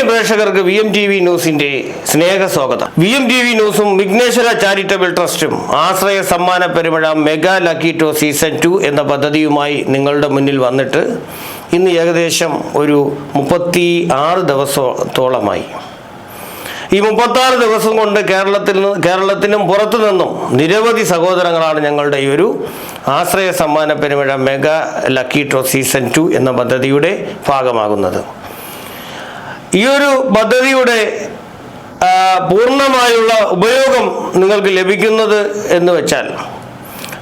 മാന്യ പ്രേക്ഷകർക്ക് V M T V ന്യൂസിന്റെ സ്നേഹ സ്വാഗതം. വി എം ടി വി ന്യൂസും വിഘ്നേശ്വര ചാരിറ്റബിൾ ട്രസ്റ്റും ആശ്രയ സമ്മാന പെരുമഴ mega lucky draw season two എന്ന പദ്ധതിയുമായി നിങ്ങളുടെ മുന്നിൽ വന്നിട്ട് ഇന്ന് ഏകദേശം ഒരു മുപ്പത്തി ആറ് ദിവസത്തോളമായി. ഈ മുപ്പത്താറ് ദിവസം കൊണ്ട് കേരളത്തിൽ കേരളത്തിനും പുറത്തു നിന്നും നിരവധി സഹോദരങ്ങളാണ് ഞങ്ങളുടെ ഈ ഒരു ആശ്രയ സമ്മാന പെരുമഴ mega lucky draw season two എന്ന പദ്ധതിയുടെ ഭാഗമാകുന്നത്. ഈ ഒരു പദ്ധതിയുടെ പൂർണമായുള്ള ഉപയോഗം നിങ്ങൾക്ക് ലഭിക്കുന്നത് എന്ന് വെച്ചാൽ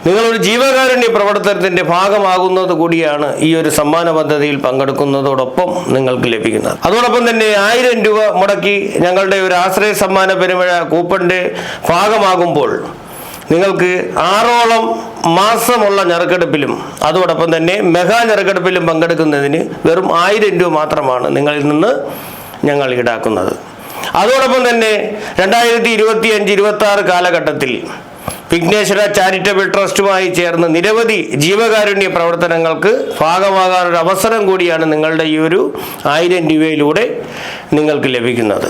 നിങ്ങളൊരു ജീവകാരുണ്യ പ്രവർത്തനത്തിന്റെ ഭാഗമാകുന്നത് കൂടിയാണ് ഈ ഒരു സമ്മാന പദ്ധതിയിൽ പങ്കെടുക്കുന്നതോടൊപ്പം നിങ്ങൾക്ക് ലഭിക്കുന്നത്. അതോടൊപ്പം തന്നെ ആയിരം രൂപ മുടക്കി ഞങ്ങളുടെ ഒരു ആശ്രയ സമ്മാന പെരുമഴ കൂപ്പണിന്റെ ഭാഗമാകുമ്പോൾ നിങ്ങൾക്ക് ആറോളം മാസമുള്ള ഞെറുക്കെടുപ്പിലും അതോടൊപ്പം തന്നെ മെഗാ ഞെറുക്കെടുപ്പിലും പങ്കെടുക്കുന്നതിന് വെറും ആയിരം രൂപ മാത്രമാണ് നിങ്ങളിൽ നിന്ന് ഞങ്ങൾ ഈടാക്കുന്നത്. അതോടൊപ്പം തന്നെ രണ്ടായിരത്തി ഇരുപത്തി അഞ്ച് ഇരുപത്തി ആറ് കാലഘട്ടത്തിൽ വിഘ്നേശ്വര ചാരിറ്റബിൾ ട്രസ്റ്റുമായി ചേർന്ന് നിരവധി ജീവകാരുണ്യ പ്രവർത്തനങ്ങൾക്ക് ഭാഗമാകാനൊരു അവസരം കൂടിയാണ് നിങ്ങളുടെ ഈ ഒരു ആയിരം രൂപയിലൂടെ നിങ്ങൾക്ക് ലഭിക്കുന്നത്.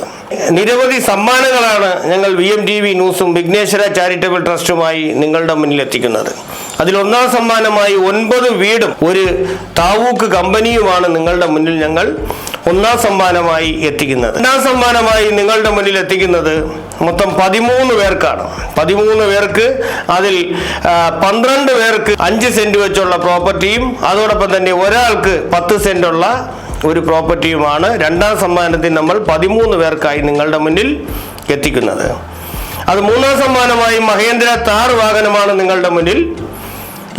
നിരവധി സമ്മാനങ്ങളാണ് ഞങ്ങൾ വി എം ടി വി ന്യൂസും വിഘ്നേശ്വര ചാരിറ്റബിൾ ട്രസ്റ്റുമായി നിങ്ങളുടെ മുന്നിൽ എത്തിക്കുന്നത്. അതിൽ ഒന്നാം സമ്മാനമായി ഒൻപത് വീടും ഒരു താവൂക്ക് കമ്പനിയുമാണ് നിങ്ങളുടെ മുന്നിൽ ഞങ്ങൾ ഒന്നാം സമ്മാനമായി എത്തിക്കുന്നത്. രണ്ടാം സമ്മാനമായി നിങ്ങളുടെ മുന്നിൽ എത്തിക്കുന്നത് മൊത്തം പതിമൂന്ന് പേർക്കാണ്. പതിമൂന്ന് പേർക്ക് അതിൽ പന്ത്രണ്ട് പേർക്ക് അഞ്ച് സെന്റ് വെച്ചുള്ള പ്രോപ്പർട്ടിയും അതോടൊപ്പം തന്നെ ഒരാൾക്ക് പത്ത് സെന്റുള്ള ഒരു പ്രോപ്പർട്ടിയുമാണ് രണ്ടാം സമ്മാനത്തിൽ നമ്മൾ പതിമൂന്ന് പേർക്കായി നിങ്ങളുടെ മുന്നിൽ എത്തിക്കുന്നത്. അത് മൂന്നാം സമ്മാനമായി മഹേന്ദ്ര താർ വാഹനമാണ് നിങ്ങളുടെ മുന്നിൽ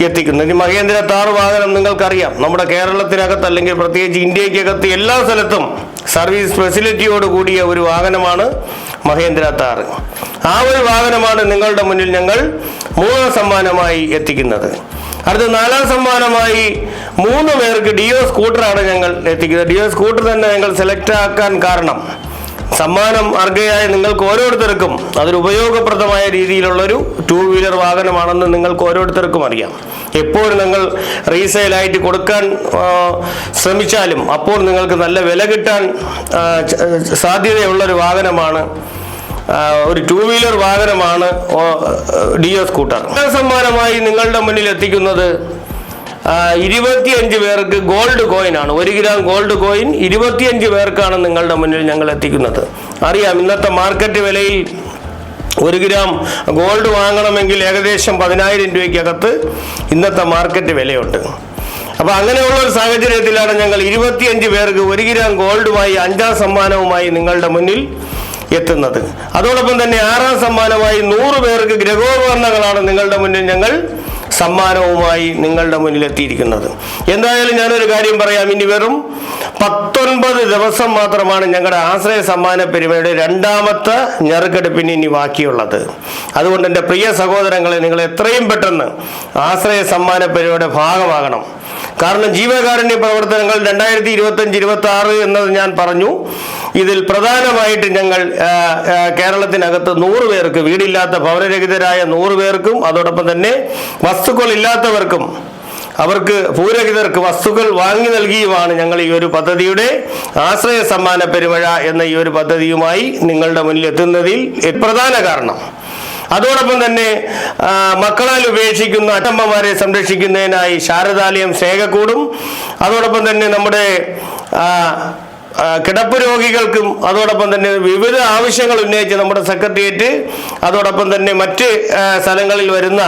എത്തിക്കുന്നത്. ഇനി മഹേന്ദ്ര താർ വാഹനം നിങ്ങൾക്കറിയാം. നമ്മുടെ കേരളത്തിനകത്ത് അല്ലെങ്കിൽ പ്രത്യേകിച്ച് ഇന്ത്യക്കകത്ത് എല്ലാ സ്ഥലത്തും സർവീസ് ഫെസിലിറ്റിയോട് കൂടിയ ഒരു വാഹനമാണ് മഹേന്ദ്ര താർ ആ ഒരു വാഹനമാണ് നിങ്ങളുടെ മുന്നിൽ ഞങ്ങൾ മൂന്നാം സമ്മാനമായി എത്തിക്കുന്നത്. അടുത്ത നാലാം സമ്മാനമായി മൂന്ന് പേർക്ക് ഡിയോ സ്കൂട്ടറാണ് ഞങ്ങൾ എത്തിക്കുന്നത്. ഡിയോ സ്കൂട്ടർ തന്നെ ഞങ്ങൾ സെലക്ട് ആക്കാൻ കാരണം സമ്മാനം അർഹയായ നിങ്ങൾക്ക് ഓരോരുത്തർക്കും അതൊരു ഉപയോഗപ്രദമായ രീതിയിലുള്ളൊരു ടൂ വീലർ വാഹനമാണെന്ന് നിങ്ങൾക്ക് ഓരോരുത്തർക്കും അറിയാം. എപ്പോഴും നിങ്ങൾ റീസെയിലായിട്ട് കൊടുക്കാൻ ശ്രമിച്ചാലും അപ്പോൾ നിങ്ങൾക്ക് നല്ല വില കിട്ടാൻ സാധ്യതയുള്ളൊരു വാഹനമാണ് ഒരു ടൂ വീലർ വാഹനമാണ് ഡിയോ സ്കൂട്ടർ. സമ്മാനമായി നിങ്ങളുടെ മുന്നിൽ എത്തിക്കുന്നത് ഇരുപത്തിയഞ്ച് പേർക്ക് ഗോൾഡ് കോയിൻ ആണ്. ഒരു ഗ്രാം ഗോൾഡ് കോയിൻ ഇരുപത്തിയഞ്ച് പേർക്കാണ് നിങ്ങളുടെ മുന്നിൽ ഞങ്ങൾ എത്തിക്കുന്നത്. അറിയാം ഇന്നത്തെ മാർക്കറ്റ് വിലയിൽ ഒരു ഗ്രാം ഗോൾഡ് വാങ്ങണമെങ്കിൽ ഏകദേശം പതിനായിരം രൂപയ്ക്കകത്ത് ഇന്നത്തെ മാർക്കറ്റ് വിലയുണ്ട്. അപ്പോൾ അങ്ങനെയുള്ള ഒരു സാഹചര്യത്തിലാണ് ഞങ്ങൾ ഇരുപത്തിയഞ്ച് പേർക്ക് ഒരു ഗ്രാം ഗോൾഡുമായി അഞ്ചാം സമ്മാനവുമായി നിങ്ങളുടെ മുന്നിൽ എത്തുന്നത്. അതോടൊപ്പം തന്നെ ആറാം സമ്മാനമായി നൂറ് പേർക്ക് ഗ്രഹോപകരണങ്ങളാണ് നിങ്ങളുടെ മുന്നിൽ ഞങ്ങൾ സമ്മാനവുമായി നിങ്ങളുടെ മുന്നിൽ എത്തിയിരിക്കുന്നത്. എന്തായാലും ഞാനൊരു കാര്യം പറയാം. ഇനി വെറും പത്തൊൻപത് ദിവസം മാത്രമാണ് ഞങ്ങളുടെ ആശ്രയ സമ്മാന പെരുമയുടെ രണ്ടാമത്തെ ഞെറുക്കെടുപ്പിന് ഇനി ബാക്കിയുള്ളത്. അതുകൊണ്ട് എന്റെ പ്രിയ സഹോദരങ്ങളെ നിങ്ങൾ എത്രയും പെട്ടെന്ന് ആശ്രയ സമ്മാന പെരുമയുടെ ഭാഗമാകണം. കാരണം ജീവകാരുണ്യ പ്രവർത്തനങ്ങൾ രണ്ടായിരത്തി ഇരുപത്തഞ്ച് ഇരുപത്തി ആറ് എന്നത് ഞാൻ പറഞ്ഞു. ഇതിൽ പ്രധാനമായിട്ട് ഞങ്ങൾ കേരളത്തിനകത്ത് നൂറ് പേർക്ക് വീടില്ലാത്ത ഭവനരഹിതരായ നൂറ് പേർക്കും അതോടൊപ്പം തന്നെ വസ്തുക്കൾ ഇല്ലാത്തവർക്കും അവർക്ക് ഭൂരഹിതർക്ക് വസ്തുക്കൾ വാങ്ങി നൽകിയുമാണ് ഞങ്ങൾ ഈ ഒരു പദ്ധതിയുടെ ആശ്രയ സമ്മാന പെരുമഴ എന്ന ഈ ഒരു പദ്ധതിയുമായി നിങ്ങളുടെ മുന്നിൽ എത്തുന്നതിൽ പ്രധാന കാരണം. അതോടൊപ്പം തന്നെ മക്കളാൽ ഉപേക്ഷിക്കുന്ന അച്ഛമ്മമാരെ സംരക്ഷിക്കുന്നതിനായി ശാരദാലയം സ്നേഹക്കൂടും അതോടൊപ്പം തന്നെ നമ്മുടെ കിടപ്പ് രോഗികൾക്കും അതോടൊപ്പം തന്നെ വിവിധ ആവശ്യങ്ങൾ ഉന്നയിച്ച് നമ്മുടെ സെക്രട്ടേറിയറ്റ് അതോടൊപ്പം തന്നെ മറ്റ് സ്ഥലങ്ങളിൽ വരുന്ന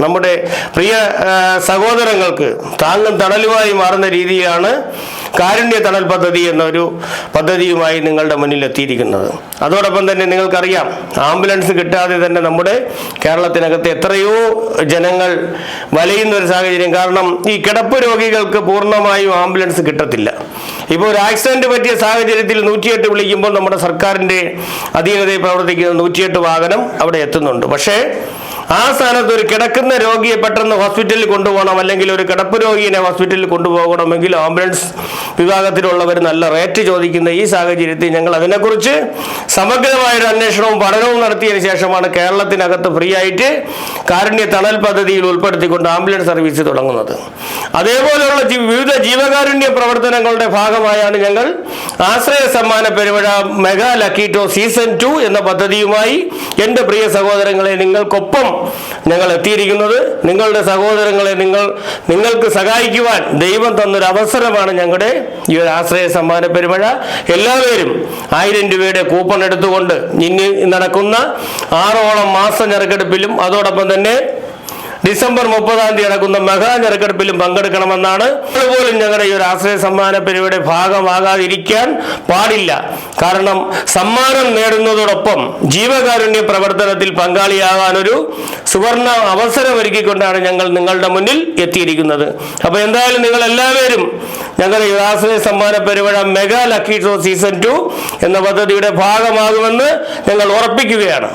നമ്മുടെ പ്രിയ സഹോദരങ്ങൾക്ക് താങ്ങും തണലുമായി മാറുന്ന രീതിയിലാണ് കാരുണ്യ തണൽ പദ്ധതി എന്നൊരു പദ്ധതിയുമായി നിങ്ങളുടെ മുന്നിൽ എത്തിയിരിക്കുന്നത്. അതോടൊപ്പം തന്നെ നിങ്ങൾക്കറിയാം ആംബുലൻസ് കിട്ടാതെ തന്നെ നമ്മുടെ കേരളത്തിനകത്ത് എത്രയോ ജനങ്ങൾ വലയുന്ന ഒരു സാഹചര്യം. കാരണം ഈ കിടപ്പ് രോഗികൾക്ക് പൂർണമായും ആംബുലൻസ് കിട്ടത്തില്ല. ഇപ്പോൾ ഒരു ആക്സിഡന്റ് പറ്റിയ സാഹചര്യത്തിൽ നൂറ്റിയെട്ട് വിളിക്കുമ്പോൾ നമ്മുടെ സർക്കാരിന്റെ അധീനതയിൽ പ്രവർത്തിക്കുന്ന നൂറ്റിയെട്ട് വാഹനം അവിടെ എത്തുന്നുണ്ട്. പക്ഷേ ആ സ്ഥാനത്ത് ഒരു കിടക്കുന്ന രോഗിയെ പെട്ടെന്ന് ഹോസ്പിറ്റലിൽ കൊണ്ടുപോകണം അല്ലെങ്കിൽ ഒരു കിടപ്പ് രോഗിയെ ഹോസ്പിറ്റലിൽ കൊണ്ടുപോകണമെങ്കിൽ ആംബുലൻസ് വിഭാഗത്തിലുള്ളവർ നല്ല റേറ്റ് ചോദിക്കുന്ന ഈ സാഹചര്യത്തിൽ ഞങ്ങൾ അതിനെക്കുറിച്ച് സമഗ്രമായൊരു അന്വേഷണവും പഠനവും നടത്തിയതിനു ശേഷമാണ് കേരളത്തിനകത്ത് ഫ്രീ ആയിട്ട് കാരുണ്യ തണൽ പദ്ധതിയിൽ ഉൾപ്പെടുത്തിക്കൊണ്ട് ആംബുലൻസ് സർവീസ് തുടങ്ങുന്നത്. അതേപോലെയുള്ള വിവിധ ജീവകാരുണ്യ പ്രവർത്തനങ്ങളുടെ ഭാഗമായാണ് ഞങ്ങൾ ആശ്രയ സമ്മാന പെരുമഴ മെഗാ ലക്കീറ്റോ സീസൺ ടു എന്ന പദ്ധതിയുമായി എന്റെ പ്രിയ സഹോദരങ്ങളെ നിങ്ങൾക്കൊപ്പം ഞങ്ങൾ എത്തിയിരിക്കുന്നത് നിങ്ങളുടെ സഹോദരങ്ങളെ നിങ്ങൾ നിങ്ങൾക്ക് സഹായിക്കുവാൻ ദൈവം തന്നൊരു അവസരമാണ് ഞങ്ങളുടെ ഈ ഒരു ആശ്രയ സമ്മാന പെരുമഴ. എല്ലാവരും ആയിരം രൂപയുടെ കൂപ്പൺ എടുത്തുകൊണ്ട് ഇനി നടക്കുന്ന ആറോളം മാസ ഞെറുക്കെടുപ്പിലും അതോടൊപ്പം തന്നെ ഡിസംബർ മുപ്പതാം തീയതി നടക്കുന്ന മെഗാ ഞെരക്കെടുപ്പിലും പങ്കെടുക്കണമെന്നാണ്. അതുപോലും ഞങ്ങളുടെ ഈ ഒരു ആശ്രയ സമ്മാന പരിപാടിയുടെ ഭാഗമാകാതിരിക്കാൻ പാടില്ല. കാരണം സമ്മാനം നേടുന്നതോടൊപ്പം ജീവകാരുണ്യ പ്രവർത്തനത്തിൽ പങ്കാളിയാകാനൊരു സുവർണ അവസരം ഒരുക്കിക്കൊണ്ടാണ് ഞങ്ങൾ നിങ്ങളുടെ മുന്നിൽ എത്തിയിരിക്കുന്നത്. അപ്പോൾ എന്തായാലും നിങ്ങൾ എല്ലാവരും ഞങ്ങളുടെ ഈ ആശ്രയ സമ്മാന പരിപാടി mega lucky draw season two എന്ന പദ്ധതിയുടെ ഭാഗമാകുമെന്ന് ഞങ്ങൾ ഉറപ്പിക്കുകയാണ്.